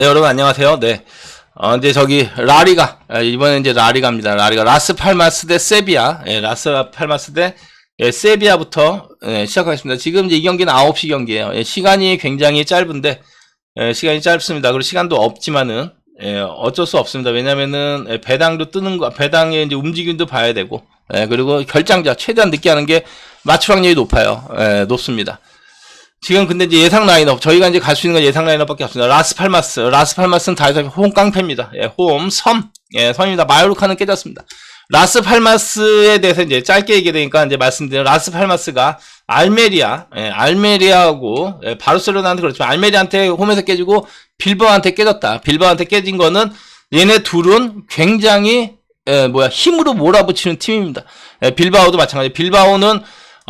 네, 여러분 안녕하세요. 네. 어, 이제 저기 라리가 아, 이번에 이제 라리가입니다. 라리가 라스 팔마스 대 세비야. 예, 라스 팔마스 대 예, 세비야부터 예, 시작하겠습니다. 지금 이제 이 경기는 9시 경기예요. 예, 시간이 굉장히 짧은데 예, 시간이 짧습니다. 그리고 시간도 없지만은 예, 어쩔 수 없습니다. 왜냐면은 예, 배당도 뜨는 거 배당의 이제 움직임도 봐야 되고 예, 그리고 결장자 최대한 늦게 하는 게 맞출 확률이 높아요. 예, 높습니다. 지금 근데 이제 예상 라인업 저희가 이제 갈 수 있는 건 예상 라인업밖에 없습니다. 라스팔마스, 라스팔마스는 다이소 홈 깡패입니다. 예, 홈 섬, 예, 섬입니다. 마요르카는 깨졌습니다. 라스팔마스에 대해서 이제 짧게 얘기되니까 이제 말씀드린 라스팔마스가 알메리아, 예, 알메리아하고 예, 바르셀로나한테 그렇지만 알메리아한테 홈에서 깨지고 빌바오한테 깨졌다. 빌바오한테 깨진 거는 얘네 둘은 굉장히 예, 뭐야 힘으로 몰아붙이는 팀입니다. 예, 빌바오도 마찬가지. 빌바오는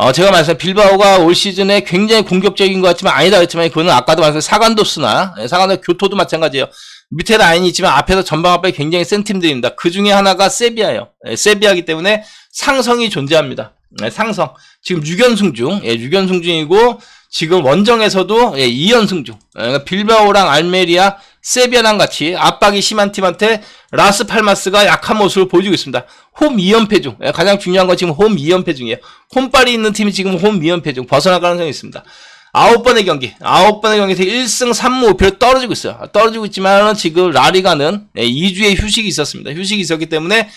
어, 제가 말씀 빌바오가 올 시즌에 굉장히 공격적인 것 같지만 아니다 했지만 그거는 아까도 말씀 사간도스나 예, 사간도 교토도 마찬가지예요. 밑에 라인이 있지만 앞에서 전방 앞에 굉장히 센 팀들입니다. 그 중에 하나가 세비야예요. 예, 세비야기 때문에 상성이 존재합니다. 예, 상성. 지금 6연승 중, 예, 6연승 중이고 지금 원정에서도 예, 2연승 중. 예, 그러니까 빌바오랑 알메리아, 세비야랑 같이 압박이 심한 팀한테 라스 팔마스가 약한 모습을 보여주고 있습니다. 홈 2연패 중. 예, 가장 중요한 건 지금 홈 2연패 중이에요. 홈빨이 있는 팀이 지금 홈 2연패 중. 벗어날 가능성이 있습니다. 아홉 번의 경기, 아홉 번의 경기에서 1승 3무 5패로 떨어지고 있어요. 떨어지고 있지만 지금 라리가는 2주의 휴식이 있었습니다. 휴식이 있었기 때문에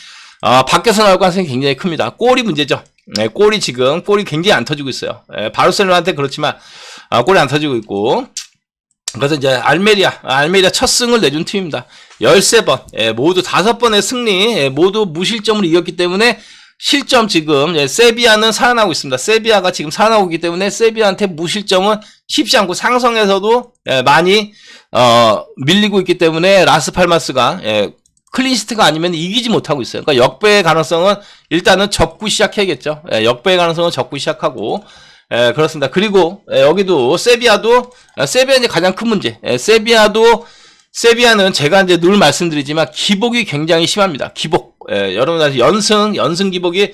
어, 밖에서 나올 가능성이 굉장히 큽니다. 골이 문제죠. 네, 골이 지금 골이 굉장히 안 터지고 있어요. 네, 바르셀로나한테 그렇지만 어, 골이 안 터지고 있고 그래서 이제 알메리아, 알메리아 첫 승을 내준 팀입니다. 13번, 예, 모두 5번의 승리, 예, 모두 무실점으로 이겼기 때문에 실점 지금 예, 세비야는 살아나고 있습니다. 세비야가 지금 살아나고 있기 때문에 세비야한테 무실점은 쉽지 않고 상성에서도 예, 많이 어, 밀리고 있기 때문에 라스팔마스가 예, 클린시트가 아니면 이기지 못하고 있어요. 그러니까 역배의 가능성은 일단은 접고 시작해야겠죠. 예, 역배의 가능성은 접고 시작하고 예, 그렇습니다. 그리고 예, 여기도 세비야도 예, 세비야 이제 가장 큰 문제. 예, 세비야도 세비야는 제가 이제 늘 말씀드리지만 기복이 굉장히 심합니다. 기복. 예, 여러분들 연승 연승 기복이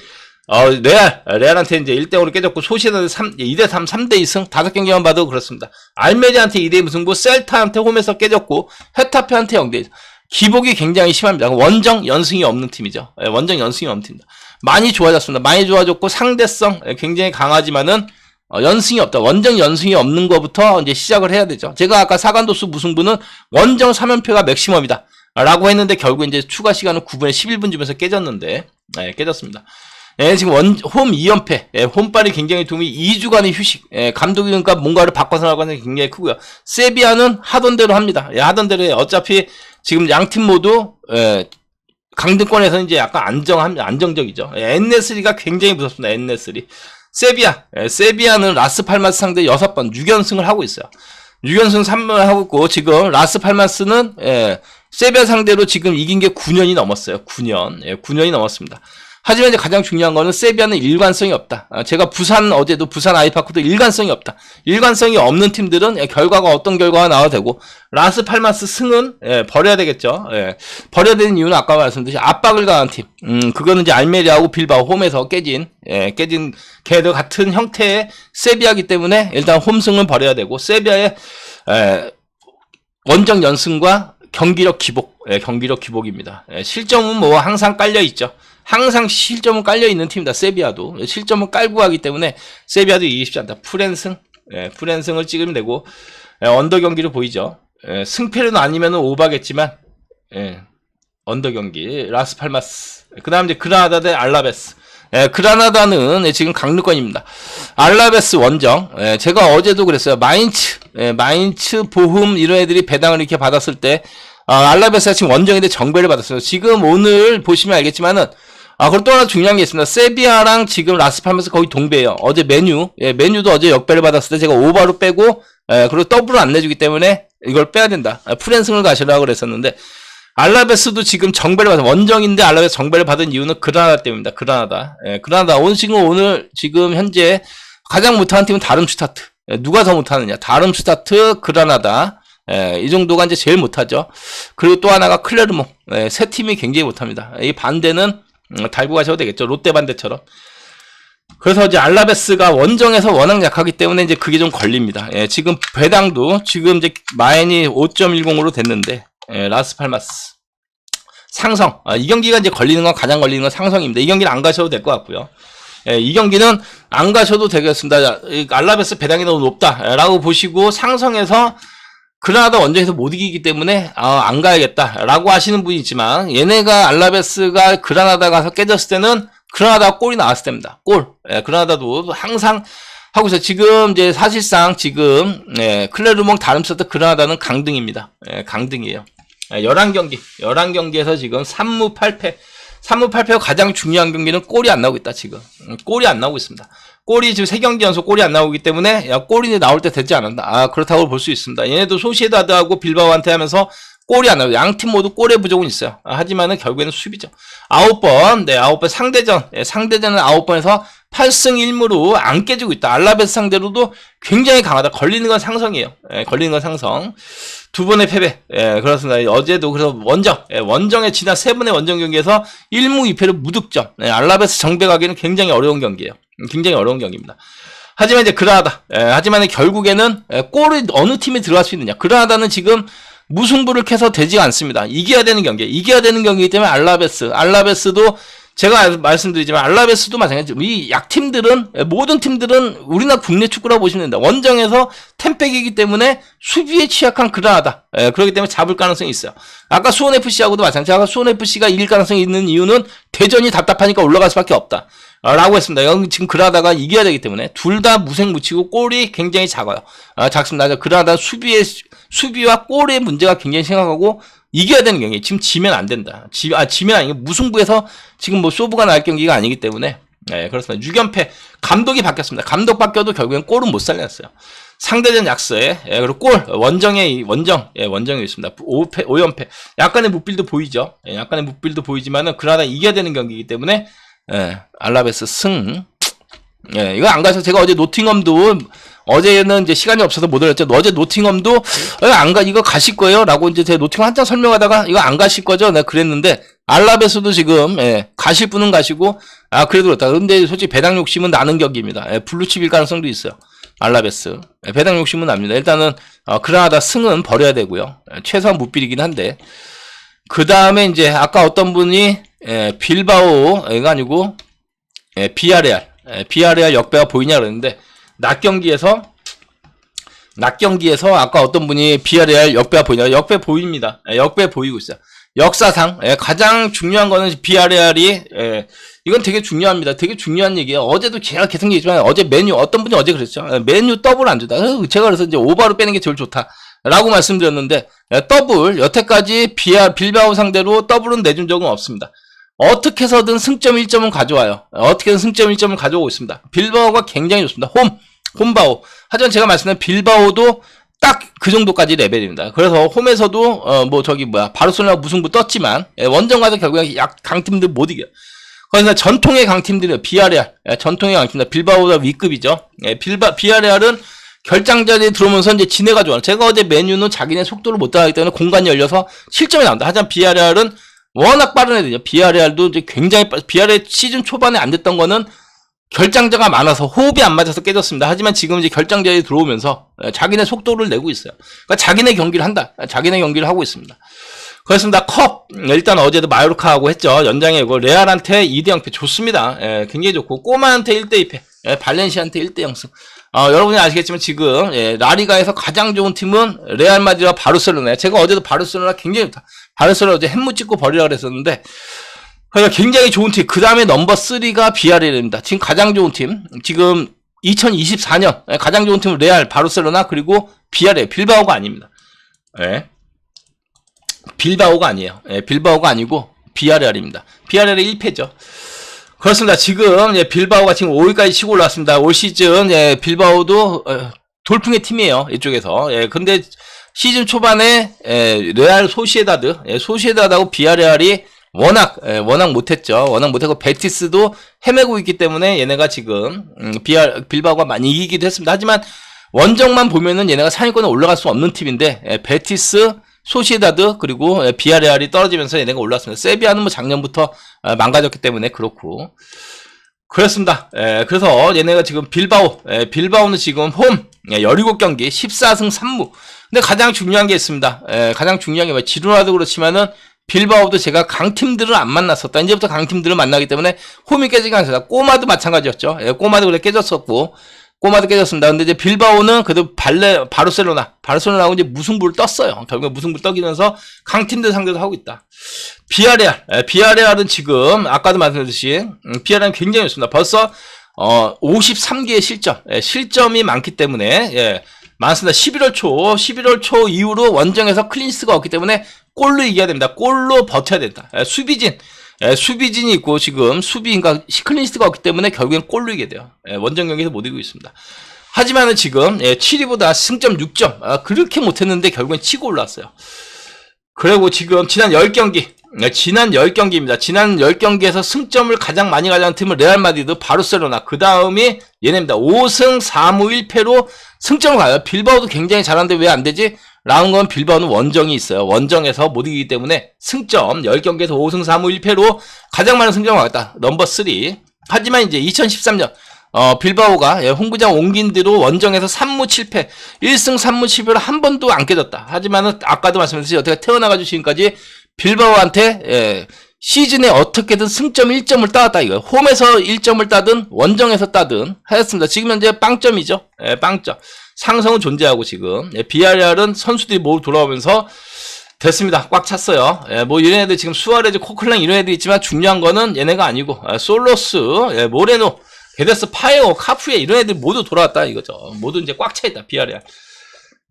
어, 레알, 레알한테 이제 1대5로 깨졌고, 소시에다드 3, 2대3, 3대2승, 다섯 경기만 봐도 그렇습니다. 알메리한테 2대2 무승부, 셀타한테 홈에서 깨졌고, 헤타페한테 0대2. 기복이 굉장히 심합니다. 원정 연승이 없는 팀이죠. 예, 원정 연승이 없는 팀입니다. 많이 좋아졌습니다. 많이 좋아졌고, 상대성 예, 굉장히 강하지만은, 어, 연승이 없다. 원정 연승이 없는 것부터 이제 시작을 해야 되죠. 제가 아까 사간도수 무승부는 원정 3연패가 맥시멈이다. 라고 했는데 결국 이제 추가 시간은 9분에 11분 주면서 깨졌는데, 네, 깨졌습니다. 예, 지금 원, 홈 2연패, 예, 홈빨이 굉장히 도움이 2주간의 휴식, 예, 감독이 그러니까 뭔가를 바꿔서 나가는 게 굉장히 크고요. 세비야는 하던 대로 합니다. 예, 하던 대로 해. 어차피 지금 양 팀 모두, 예, 강등권에서 이제 약간 안정, 안정적이죠. 예, 엔네스리가 굉장히 무섭습니다. 엔네스리. 세비야, 예, 세비야는 라스 팔마스 상대 6번 6연승을 하고 있어요. 6연승 3번을 하고 있고, 지금 라스 팔마스는, 예, 세비야 상대로 지금 이긴 게 9년이 넘었어요. 9년. 예, 9년이 넘었습니다. 하지만 이제 가장 중요한 거는 세비야는 일관성이 없다. 아, 제가 부산 어제도 부산 아이파크도 일관성이 없다. 일관성이 없는 팀들은 예, 결과가 어떤 결과가 나와도 되고 라스 팔마스 승은 예, 버려야 되겠죠. 예, 버려야 되는 이유는 아까 말씀드린 압박을 가한 팀. 음, 그거는 이제 알메리아하고 빌바오 홈에서 깨진 예, 깨진 걔들 같은 형태의 세비야기 때문에 일단 홈승은 버려야 되고 세비야의 예, 원정 연승과 경기력 기복, 예, 경기력 기복입니다. 예, 실점은 뭐 항상 깔려 있죠. 항상 실점은 깔려 있는 팀이다. 세비야도 실점은 깔고 가기 때문에 세비야도 이기기 쉽지 않다. 풀앤승, 예, 풀앤승을 찍으면 되고 예, 언더 경기로 보이죠. 예, 승패는 아니면 오바겠지만 예, 언더 경기 라스팔마스. 그다음 이제 그라나다 대 알라베스. 예, 그라나다는 지금 강력권입니다. 알라베스 원정. 예, 제가 어제도 그랬어요. 마인츠, 예, 마인츠, 보흠 이런 애들이 배당을 이렇게 받았을 때 아, 알라베스가 지금 원정인데 정배를 받았어요. 지금 오늘 보시면 알겠지만은 아, 그리고 또 하나 중요한 게 있습니다. 세비야랑 지금 라스팔마스 거의 동배예요. 어제 메뉴, 예, 메뉴도 어제 역배를 받았을 때 제가 오바로 빼고, 예, 그리고 더블을 안 내주기 때문에 이걸 빼야 된다. 아, 프랜승을 가시라고 그랬었는데, 알라베스도 지금 정배를 받아 원정인데 알라베스 정배를 받은 이유는 그라나다 때문입니다. 그라나다. 예, 그라나다. 오늘 지금 오늘 지금 현재 가장 못하는 팀은 다름 슈타트. 예, 누가 더 못하느냐? 다름 슈타트, 그라나다. 예, 이 정도가 이제 제일 못하죠. 그리고 또 하나가 클레르몽. 예, 세 팀이 굉장히 못합니다. 이 반대는 음, 달고 가셔도 되겠죠. 롯데 반대처럼. 그래서 이제 알라베스가 원정에서 워낙 약하기 때문에 이제 그게 좀 걸립니다. 예, 지금 배당도 지금 이제 마인이 5.10으로 됐는데 예, 라스팔마스 상성 아, 이 경기가 이제 걸리는 건 가장 걸리는 건 상성입니다. 이 경기는 안 가셔도 될 것 같고요. 예, 이 경기는 안 가셔도 되겠습니다. 알라베스 배당이 너무 높다라고 보시고 상성에서 그라나다 원정에서 못 이기기 때문에 아, 안 가야겠다라고 하시는 분이 있지만 얘네가 알라베스가 그라나다 가서 깨졌을 때는 그라나다 골이 나왔을 때입니다. 골. 예, 그라나다도 항상 하고 있어요. 지금 이제 사실상 지금 예, 클레르몽 다름스터 그라나다는 강등입니다. 예, 강등이에요. 예, 11경기, 11경기에서 지금 3무 8패. 3무 8패가 가장 중요한 경기는 골이 안 나오고 있다, 지금. 음, 골이 안 나오고 있습니다. 골이 지금 3경기 연속 골이 안 나오기 때문에, 야, 골이 나올 때 되지 않았다. 아, 그렇다고 볼 수 있습니다. 얘네도 소시에다드하고 빌바오한테 하면서 골이 안 나와요. 양팀 모두 골의 부족은 있어요. 아, 하지만은 결국에는 수비죠. 아홉 번, 네, 아홉 번 상대전, 예, 상대전은 아홉 번에서 8승 1무로 안 깨지고 있다. 알라베스 상대로도 굉장히 강하다. 걸리는 건 상성이에요. 예, 걸리는 건 상성. 두 번의 패배. 예, 그렇습니다. 어제도 그래서 원정, 예, 원정에 지난 세 번의 원정 경기에서 1무 2패로 무득점. 예, 알라베스 정배 가기는 굉장히 어려운 경기예요. 음, 굉장히 어려운 경기입니다. 하지만 이제 그라하다. 예, 하지만 결국에는 예, 골이 어느 팀이 들어갈 수 있느냐. 그라하다는 지금 무승부를 캐서 되지 않습니다. 이겨야 되는 경기, 이겨야 되는 경기이기 때문에 알라베스, 알라베스도 제가 말씀드리지만 알라베스도 마찬가지죠. 이 약팀들은 모든 팀들은 우리나라 국내 축구라고 보시면 됩니다. 원정에서 템백이기 때문에 수비에 취약한 그라나다. 예, 그렇기 때문에 잡을 가능성이 있어요. 아까 수원 FC하고도 마찬가지. 아까 수원 FC가 이길 가능성이 있는 이유는 대전이 답답하니까 올라갈 수밖에 없다. 라고 했습니다. 지금 그라다가 이겨야 되기 때문에 둘다 묻히고 골이 굉장히 작아요. 아, 작습니다. 그라다 수비의 수비와 골의 문제가 굉장히 심각하고 이겨야 되는 경기. 지금 지면 안 된다. 지, 아, 지면 아니고 무승부에서 지금 뭐 소부가 날 경기가 아니기 때문에 네, 그렇습니다. 6연패 감독이 바뀌었습니다. 감독 바뀌어도 결국엔 골은 못 살렸어요. 상대전 약서에 예, 그리고 골 원정에 원정 예, 원정에 있습니다. 5패 5연패 약간의 무빌도 보이죠. 예, 약간의 무빌도 보이지만은 그러나 이겨야 되는 경기이기 때문에 예, 알라베스 승. 예, 이거 안 가서 제가 어제 노팅엄도 어제는 이제 시간이 없어서 못 올렸죠. 어제 노팅엄도 어, 안 가, 이거 가실 거예요? 라고 이제 제가 노팅엄 한참 설명하다가 이거 안 가실 거죠? 내가 그랬는데 알라베스도 지금 예, 가실 분은 가시고 아 그래도 그렇다. 근데 솔직히 배당 욕심은 나는 격입니다. 예, 블루칩일 가능성도 있어요. 알라베스 예, 배당 욕심은 납니다. 일단은 어, 그라나다 승은 버려야 되고요. 예, 최소한 무빌이긴 한데 그 다음에 이제 아까 어떤 분이 예, 빌바오가 아니고 예, 비아레알 예, 비아레알 역배가 보이냐 그랬는데 낮 경기에서 낮 경기에서 아까 어떤 분이 비아레알 역배가 보이냐 역배 보입니다. 예, 역배 보이고 있어요. 역사상 예, 가장 중요한 거는 비아레알이 예, 이건 되게 중요합니다. 되게 중요한 얘기예요. 어제도 제가 계속 얘기했지만 어제 메뉴 어떤 분이 어제 그랬죠. 예, 메뉴 더블 안 준다. 제가 그래서 이제 오버로 빼는 게 제일 좋다. 라고 말씀드렸는데 예, 더블 여태까지 비아 빌바오 상대로 더블은 내준 적은 없습니다. 어떻게 해서든 승점 1점은 가져와요. 어떻게든 승점 1점을 가져오고 있습니다. 빌바오가 굉장히 좋습니다. 홈, 홈바오. 하지만 제가 말씀드린 빌바오도 딱 그 정도까지 레벨입니다. 그래서 홈에서도 어 뭐 저기 뭐야 바르셀로나 무승부 떴지만 예, 원정 가서 결국에 약 강팀들 못 이겨. 요 그래서 전통의 강팀들이요. 비아레알 예, 전통의 강팀들 빌바오가 위급이죠. 예, 빌바 비아레알은 결장전에 들어오면서 이제 지네가 좋아. 제가 어제 메뉴는 자기네 속도를 못 따라하기 때문에 공간이 열려서 실점이 나온다. 하지만 비아레알은 워낙 빠른 애들이죠. 비아레알도 이제 굉장히 빠, 비아레 시즌 초반에 안 됐던 거는 결장자가 많아서 호흡이 안 맞아서 깨졌습니다. 하지만 지금 이제 결장자에 들어오면서 자기네 속도를 내고 있어요. 그러니까 자기네 경기를 한다. 자기네 경기를 하고 있습니다. 그렇습니다. 컵 일단 어제도 마요르카하고 했죠. 연장에 고 레알한테 2대 0패 좋습니다. 예, 굉장히 좋고 꼬마한테 1대 2패, 예, 발렌시한테 1대 0승. 어, 여러분이 아시겠지만 지금 예, 라리가에서 가장 좋은 팀은 레알 마드리드와 바르셀로나예요. 제가 어제도 바르셀로나 굉장히. 바르셀로나 어제 햄무 찍고 버리라 그랬었는데 그러니까 굉장히 좋은 팀. 그 다음에 넘버 3가 비아레입니다. 지금 가장 좋은 팀. 지금 2024년 예, 가장 좋은 팀은 레알, 바르셀로나 그리고 비아레, 빌바오가 아닙니다. 예. 빌바오가 아니에요. 예, 빌바오가 아니고 비아레알입니다. 비아레알의 1패죠. 그렇습니다. 지금 예, 빌바오가 지금 5위까지 치고 올라왔습니다. 올 시즌 예, 빌바오도 어, 돌풍의 팀이에요. 이쪽에서. 예, 근데 시즌 초반에 예, 레알 소시에다드, 예, 소시에다드하고 비아레알이 워낙 예, 워낙 못했죠. 워낙 못했고 베티스도 헤매고 있기 때문에 얘네가 지금 음, 비아 빌바오가 많이 이기기도 했습니다. 하지만 원정만 보면은 얘네가 상위권에 올라갈 수 없는 팀인데 예, 베티스 소시에다드 그리고 예, 비아레알이 떨어지면서 얘네가 올랐습니다. 세비야는 뭐 작년부터 아, 망가졌기 때문에 그렇고 그렇습니다. 예, 그래서 얘네가 지금 빌바오, 예, 빌바오는 지금 홈 예, 17경기 14승 3무. 근데 가장 중요한 게 있습니다. 예, 가장 중요한 게 뭐 지루나도 그렇지만은 빌바오도 제가 강팀들을 안 만났었다. 이제부터 강팀들을 만나기 때문에 홈이 깨지가 않습니다. 꼬마도 마찬가지였죠. 예, 꼬마도 그래 깨졌었고 꼬마도 깨졌습니다. 근데 이제 빌바오는 그래도 발레 바르셀로나 바르셀로나하고 이제 무승부를 떴어요. 결국에 무승부를 떠기면서 강팀들 상대도 하고 있다. 비아레알, 예, 비아레알은 지금 아까도 말씀드렸듯이 음, 비아레알은 굉장히 좋습니다. 벌써 어 53개의 실점, 예, 실점이 많기 때문에 예, 많습니다. 11월 초, 11월 초 이후로 원정에서 클린스가 없기 때문에 골로 이겨야 됩니다. 골로 버텨야 된다. 예, 수비진, 예, 수비진이 있고 지금 수비인가 클린스가 없기 때문에 결국엔 골로 이겨야 돼요. 예, 원정 경기에서 못 이기고 있습니다. 하지만은 지금 예, 7위보다 승점 6점 아, 그렇게 못했는데 결국엔 치고 올라왔어요. 그리고 지금 지난 10경기 네, 지난 10경기입니다. 지난 10경기에서 승점을 가장 많이 가져간 팀은 레알 마드리드, 바르셀로나. 그 다음이 얘네입니다. 5승 4무 1패로 승점을 가요. 빌바오도 굉장히 잘하는데 왜 안 되지? 라는 건 빌바오는 원정이 있어요. 원정에서 못 이기기 때문에 승점 10경기에서 5승 4무 1패로 가장 많은 승점을 가졌다. 넘버 3. 하지만 이제 2013년 어, 빌바오가 예, 홍구장 옮긴 뒤로 원정에서 3무 7패, 1승 3무 7패로 한 번도 안 깨졌다. 하지만은 아까도 말씀드렸듯이 어떻게 태어나가지고 지금까지 빌바오한테 예, 시즌에 어떻게든 승점 1점을 따왔다 이거 홈에서 1점을 따든 원정에서 따든 하였습니다. 지금 현재 빵점이죠. 예, 빵점. 상성은 존재하고 지금 예, 비아리알은 선수들이 모두 돌아오면서 됐습니다. 꽉 찼어요. 예, 뭐 이런 애들 지금 수아레즈, 코클랭 이런 애들 있지만 중요한 거는 얘네가 아니고 예, 솔로스, 예, 모레노, 게데스, 파에오, 카프에 이런 애들 모두 돌아왔다 이거죠. 모두 이제 꽉 차 있다 비아리알.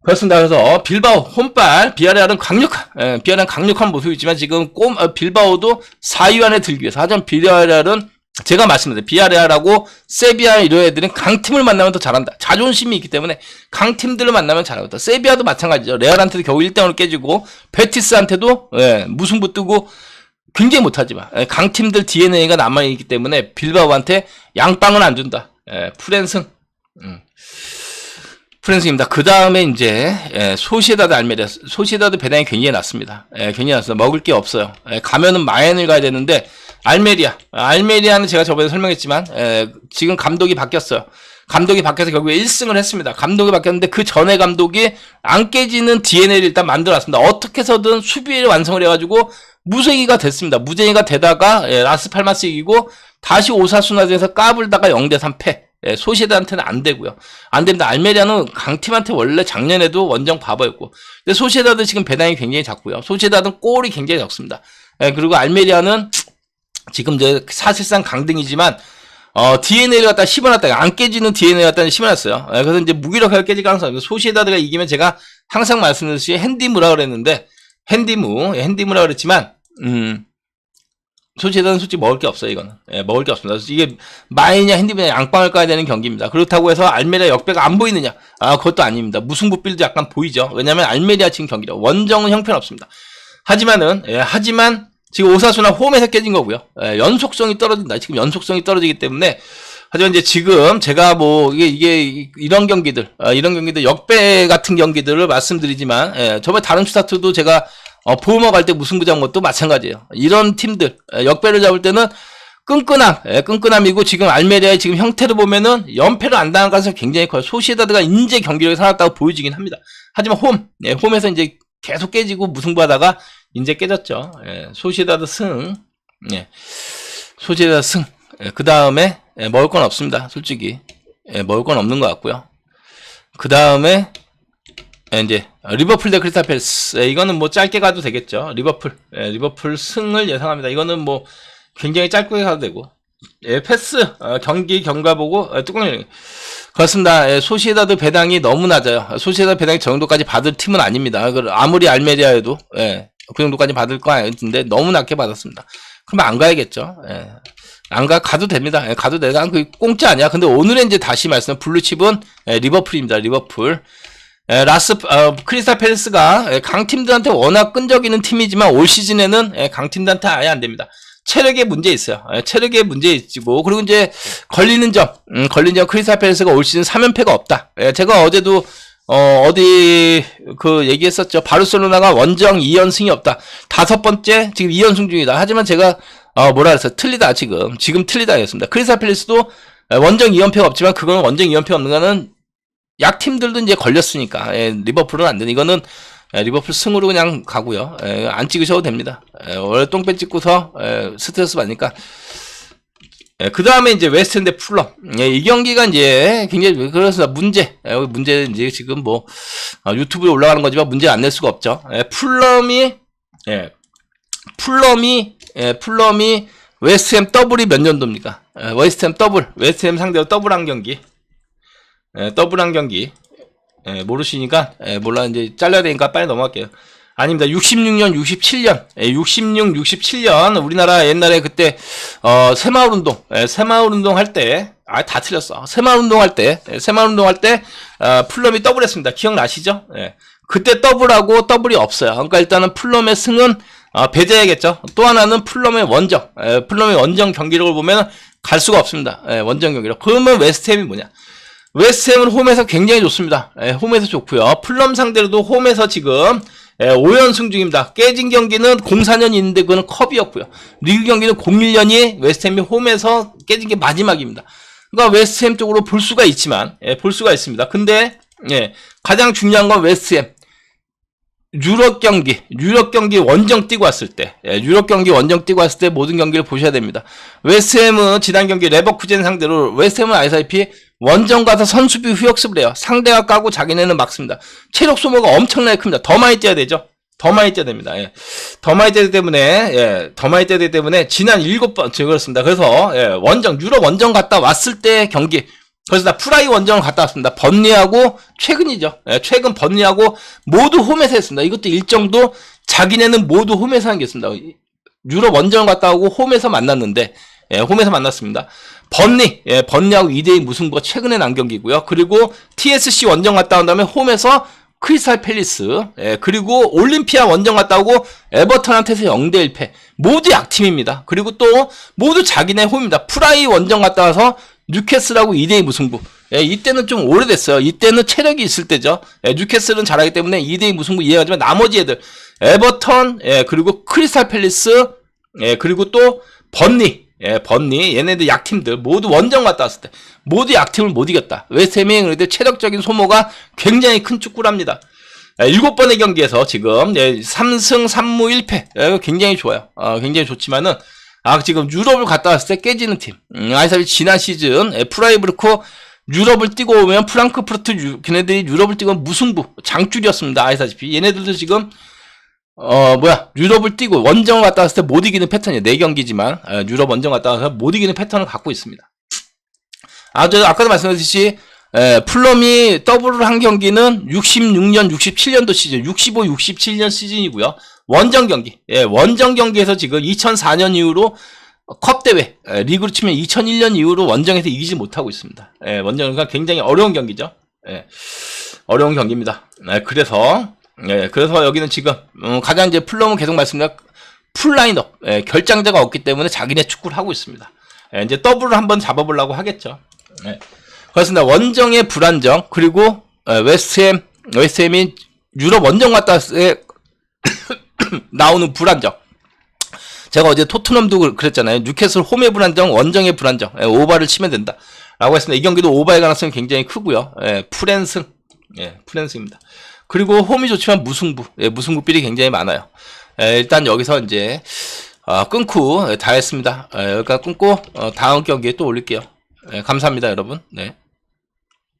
그렇습니다. 그래서 빌바오 홈발 비아레알은 강력한 예, 비아레알은 강력한 모습이지만 지금 꼼 어, 빌바오도 4위 안에 들기 위해서 하지만 비아레알은 제가 말씀드린 비아레알하고 세비야 이런 애들은 강팀을 만나면 더 잘한다. 자존심이 있기 때문에 강팀들을 만나면 잘한다. 세비야도 마찬가지죠. 레알한테도 겨우 1대0으로 깨지고 베티스한테도 예, 무승부 뜨고 굉장히 못하지만 예, 강팀들 DNA가 남아있기 때문에 빌바오한테 양빵은 안 준다. 예, 프랜승 음. 프랜스입니다. 그 다음에 이제 예, 소시에다드 알메리아, 소시에다드 배당이 굉장히 낮습니다. 예, 굉장히 낮습니다. 먹을 게 없어요. 예, 가면은 마엔을 가야 되는데 알메리아, 알메리아는 제가 저번에 설명했지만 예, 지금 감독이 바뀌었어요. 감독이 바뀌어서 결국에 1승을 했습니다. 감독이 바뀌었는데 그 전에 감독이 안 깨지는 DNA를 일단 만들어놨습니다. 어떻게 해서든 수비를 완성을 해가지고 무쟁이가 됐습니다. 무쟁이가 되다가 예, 라스팔마스 이기고 다시 오사수나전에서 까불다가 0대3 패. 예, 소시에다한테는 안 되고요. 안 됩니다. 알메리아는 강팀한테 원래 작년에도 원정 바보였고. 근데 소시에다도 지금 배당이 굉장히 작고요. 소시에다는 골이 굉장히 적습니다. 예, 그리고 알메리아는 지금 이제 사실상 강등이지만 어, DNA를 갖다 심어놨다. 안 깨지는 DNA를 갖다 심어놨어요. 예, 그래서 이제 무기력하게 깨질 가능성이 소시에다드가 이기면 제가 항상 말씀드렸듯이 핸디무라 그랬는데 핸디무, 예, 핸디무라 그랬지만 음, 소시에다는 솔직히 먹을 게 없어요, 이거는. 예, 먹을 게 없습니다. 이게 마이냐 핸디무냐 양빵을 까야 되는 경기입니다. 그렇다고 해서 알메리아 역배가 안 보이느냐? 아, 그것도 아닙니다. 무승부 빌도 약간 보이죠. 왜냐면 알메리아 지금 경기라 원정은 형편없습니다. 하지만은 예, 하지만 지금 오사수나 홈에서 깨진 거고요. 예, 연속성이 떨어진다. 지금 연속성이 떨어지기 때문에 하지만 이제 지금 제가 뭐 이게 이게 이런 경기들 어, 이런 경기들 역배 같은 경기들을 말씀드리지만 예, 저번에 다른 스타트도 제가 어, 보험어 갈 때 무승부 잡은 것도 마찬가지예요. 이런 팀들 예, 역배를 잡을 때는 끈끈함, 예, 끈끈함이고 지금 알메리아의 지금 형태를 보면은 연패를 안 당한 가능성이 굉장히 커요. 소시에다드가 인제 경기력이 살았다고 보여지긴 합니다. 하지만 홈, 예, 홈에서 이제 계속 깨지고 무승부하다가 이제 깨졌죠. 예, 소시에다드 승, 예, 소시에다드 승. 예, 그 다음에 예, 먹을 건 없습니다. 솔직히 예, 먹을 건 없는 것 같고요. 그 다음에 예, 이제 리버풀 대 크리스탈 팰스 예, 이거는 뭐 짧게 가도 되겠죠. 리버풀 예, 리버풀 승을 예상합니다. 이거는 뭐 굉장히 짧게 가도 되고 예, 패스 어, 경기 경과 보고 예, 뚜껑 열기 그렇습니다. 예, 소시에다드 배당이 너무 낮아요. 소시에다드 배당이 저 정도까지 받을 팀은 아닙니다. 그 아무리 알메리아에도 예, 그 정도까지 받을 거 아닌데 너무 낮게 받았습니다. 그럼 안 가야겠죠. 예. 안 가, 가도 됩니다. 예, 가도 돼. 난그 공짜 아니야. 근데 오늘은 이제 다시 말씀, 블루칩은 예, 리버풀입니다. 리버풀. 예, 라스, 어, 크리스탈 팰리스가 예, 강팀들한테 워낙 끈적이는 팀이지만 올 시즌에는 예, 강팀들한테 아예 안 됩니다. 체력에 문제 있어요. 예, 체력에 문제 있고 그리고 이제 걸리는 점, 음, 걸리는 점 크리스탈 팰리스가 올 시즌 3연패가 없다. 예, 제가 어제도 어, 어디, 그, 얘기했었죠. 바르셀로나가 원정 2연승이 없다. 다섯 번째, 지금 2연승 중이다. 하지만 제가, 어, 뭐라 그랬어? 틀리다, 지금. 지금 틀리다, 했습니다. 크리스탈 팰리스도 에, 원정 2연패가 없지만, 그건 원정 2연패 없는 거는 약팀들도 이제 걸렸으니까. 예, 리버풀은 안 되는. 이거는 예, 리버풀 승으로 그냥 가고요. 예, 안 찍으셔도 됩니다. 예, 원래 똥배 찍고서 예, 스트레스 받으니까. 그 다음에 이제 웨스트햄 대 풀럼. 예, 이 경기가 이제 굉장히 그래서 문제. 예, 문제 이제 지금 뭐 어, 유튜브에 올라가는 거지만 문제 안 낼 수가 없죠. 예, 풀럼이 예, 풀럼이 예, 풀럼이 웨스트햄 더블이 몇 년도입니까? 예, 웨스트햄 더블, 웨스트햄 상대로 더블한 경기. 예, 더블한 경기. 예, 모르시니까 예, 몰라 이제 잘라야 되니까 빨리 넘어갈게요. 아닙니다. 66년, 67년, 예, 66, 67년 우리나라 옛날에 그때 어, 새마을 운동, 예, 새마을 운동 할 때, 아 다 틀렸어. 새마을 운동 할 때, 예, 새마을 운동 할때 어, 플럼이 더블했습니다. 기억나시죠? 예. 그때 더블하고 더블이 없어요. 그러니까 일단은 플럼의 승은 어, 배제해야겠죠. 또 하나는 플럼의 원정, 예, 플럼의 원정 경기력을 보면 갈 수가 없습니다. 예, 원정 경기력. 그러면 웨스트햄이 뭐냐? 웨스트햄은 홈에서 굉장히 좋습니다. 예, 홈에서 좋고요. 플럼 상대로도 홈에서 지금 예, 5연승 중입니다. 깨진 경기는 04년 있는데 그거는 컵이었고요. 리그 경기는 01년이 웨스트햄이 홈에서 깨진 게 마지막입니다. 그러니까 웨스트햄 쪽으로 볼 수가 있지만 예, 볼 수가 있습니다. 근데 예, 가장 중요한 건 웨스트햄 유럽 경기, 유럽 경기 원정 뛰고 왔을 때, 예, 유럽 경기 원정 뛰고 왔을 때 모든 경기를 보셔야 됩니다. 웨스트햄은 지난 경기 레버쿠젠 상대로 웨스트햄은 아시다시피 원정 가서 선수비 후역습을 해요. 상대가 까고 자기네는 막습니다. 체력 소모가 엄청나게 큽니다. 더 많이 뛰어야 되죠. 더 많이 뛰어야 됩니다. 예. 더 많이 뛰어야 되기 때문에, 예, 더 많이 뛰어야 되기 때문에 지난 일곱 번, 제가 그렇습니다. 그래서, 예, 원정, 유럽 원정 갔다 왔을 때 경기, 그래서 나 프라이 원정을 갔다 왔습니다. 번리하고 최근이죠. 예, 최근 번리하고 모두 홈에서 했습니다. 이것도 일정도 자기네는 모두 홈에서 한 게 있습니다. 유럽 원정 갔다 오고 홈에서 만났는데 예, 홈에서 만났습니다. 번리, 예, 번리하고 2대2 무승부가 최근에 난 경기고요. 그리고 TSC 원정 갔다 온 다음에 홈에서 크리스탈 팰리스, 예, 그리고 올림피아 원정 갔다 오고 에버턴한테서 0대 1패. 모두 약팀입니다. 그리고 또 모두 자기네 홈입니다. 프라이 원정 갔다 와서 뉴캐슬하고 2대2 무승부. 예, 이때는 좀 오래됐어요. 이때는 체력이 있을 때죠. 예, 뉴캐슬은 잘하기 때문에 2대2 무승부 이해하지만 나머지 애들 에버턴, 예, 그리고 크리스탈 팰리스, 예, 그리고 또 번리, 예, 번리 얘네들 약팀들 모두 원정 갔다 왔을 때 모두 약팀을 못 이겼다. 웨스트햄이 그런데 체력적인 소모가 굉장히 큰 축구랍니다. 예, 일곱 번의 경기에서 지금 예, 3승 3무 1패 예, 굉장히 좋아요. 어, 굉장히 좋지만은 아 지금 유럽을 갔다 왔을 때 깨지는 팀. 음, 아이사비 지난 시즌 예, 프라이브르코 유럽을 뛰고 오면 프랑크푸르트 유, 걔네들이 유럽을 뛰고 무승부 장줄이었습니다. 아시다시피 얘네들도 지금 어 뭐야 유럽을 뛰고 원정 갔다 왔을 때 못 이기는 패턴이에요. 네 경기지만 어, 유럽 원정 갔다 와서 못 이기는 패턴을 갖고 있습니다. 아저 아까도 말씀드렸듯이 에, 플럼이 더블을 한 경기는 66년, 67년도 시즌, 65, 67년 시즌이고요. 원정 경기, 예, 원정 경기에서 지금 2004년 이후로 컵 대회, 예, 리그로 치면 2001년 이후로 원정에서 이기지 못하고 있습니다. 예, 원정은 굉장히 어려운 경기죠. 예, 어려운 경기입니다. 예, 그래서 예, 그래서 여기는 지금 음, 가장 이제 플럼은 계속 말씀드린 풀라인업 예, 결장자가 없기 때문에 자기네 축구를 하고 있습니다. 예, 이제 더블을 한번 잡아보려고 하겠죠. 예. 그렇습니다. 원정의 불안정 그리고 예, 웨스트햄 웨스트햄이 유럽 원정 왔을 때 나오는 불안정. 제가 어제 토트넘도 그랬잖아요. 뉴캐슬 홈의 불안정, 원정의 불안정. 예, 오바를 치면 된다. 라고 했습니다. 이 경기도 오바의 가능성이 굉장히 크고요. 예, 풀앤승. 예, 풀앤승입니다. 그리고 홈이 좋지만 무승부. 예, 무승부 빌이 굉장히 많아요. 예, 일단 여기서 이제 어, 끊고 예, 다 했습니다. 예, 여기까지 끊고 어, 다음 경기에 또 올릴게요. 예, 감사합니다, 여러분. 네.